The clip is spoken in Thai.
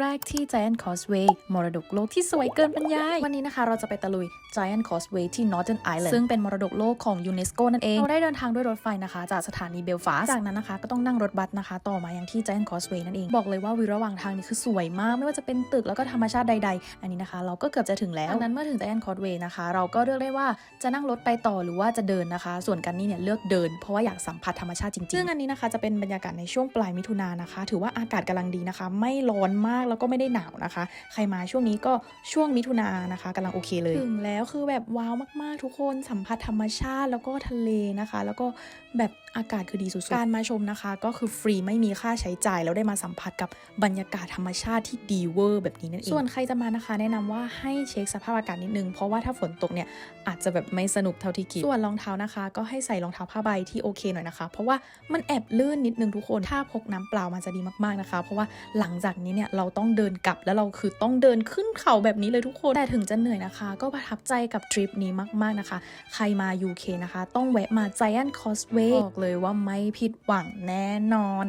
แรกที่ Giant Causeway มรดกโลกที่สวยเกินบรรยาย วันนี้นะคะเราจะไปตะลุย Giant Causeway ที่ Northern Ireland ซึ่งเป็นมรดกโลกของยูเนสโกนั่นเอง เราได้เดินทางด้วยรถไฟนะคะ จากสถานีเบลฟาสต์จากนั้นนะคะ ก็ต้องนั่งรถบัสนะคะ ต่อมายังที่ Giant Causeway นั่นเอง บอกเลยว่าวิวระหว่างทางนี่คือสวยมาก ไม่ว่าจะเป็นตึกแล้วก็ธรรมชาติใด ๆ อันนี้นะคะ เราก็เกือบจะถึงแล้วดังนั้นเมื่อถึง Giant Causeway นะคะ เราก็เลือกได้ว่าจะนั่งรถไปต่อหรือว่าจะเดินนะคะ ส่วนกันนี่เนี่ยเลือกเดิน เพราะว่าอยากสัมผัสธรรมชาติจริงๆซึ่งอันนี้นะคะจะเป็นบรรยากาศในช่วงปลายมิถุนายนนะคะ ถือว่าอากาศกำลังดีนะคะ ไม่ร้อนมากแล้วก็ไม่ได้หนาวนะคะ ใครมาช่วงนี้ก็ช่วงมิถุนายนนะคะกำลังโอเคเลยถึงแล้วคือแบบว้าวมากๆ ทุกคนสัมผัสธรรมชาติแล้วก็ทะเลนะคะ แล้วก็แบบอากาศคือดีสุดๆ การมาชมนะคะ ก็คือฟรีไม่มีค่าใช้จ่าย แล้วได้มาสัมผัสกับบรรยากาศธรรมชาติที่ดีเวอร์แบบนี้นั่นเอง ส่วนใครจะมานะคะ แนะนำว่าให้เช็คสภาพอากาศนิดนึง เพราะว่าถ้าฝนตกเนี่ยอาจจะแบบไม่สนุกเท่าที่คิด ส่วนรองเท้านะคะ ก็ให้ใส่รองเท้าผ้าใบที่โอเคหน่อยนะคะ เพราะว่ามันแอบลื่นนิดนึงทุกคน ถ้าพกน้ำเปล่ามันจะดีมากๆนะคะ เพราะว่าหลังจากนี้เนี่ยเราต้องเดินกลับแล้วเราคือต้องเดินขึ้นเขาแบบนี้เลยทุกคน แต่ถึงจะเหนื่อยนะคะ ก็ประทับใจกับทริปนี้มาก ๆนะคะ ใครมา UK นะคะ ต้องแวะมา Giant Causeway บอกเลยว่าไม่ผิดหวังแน่นอน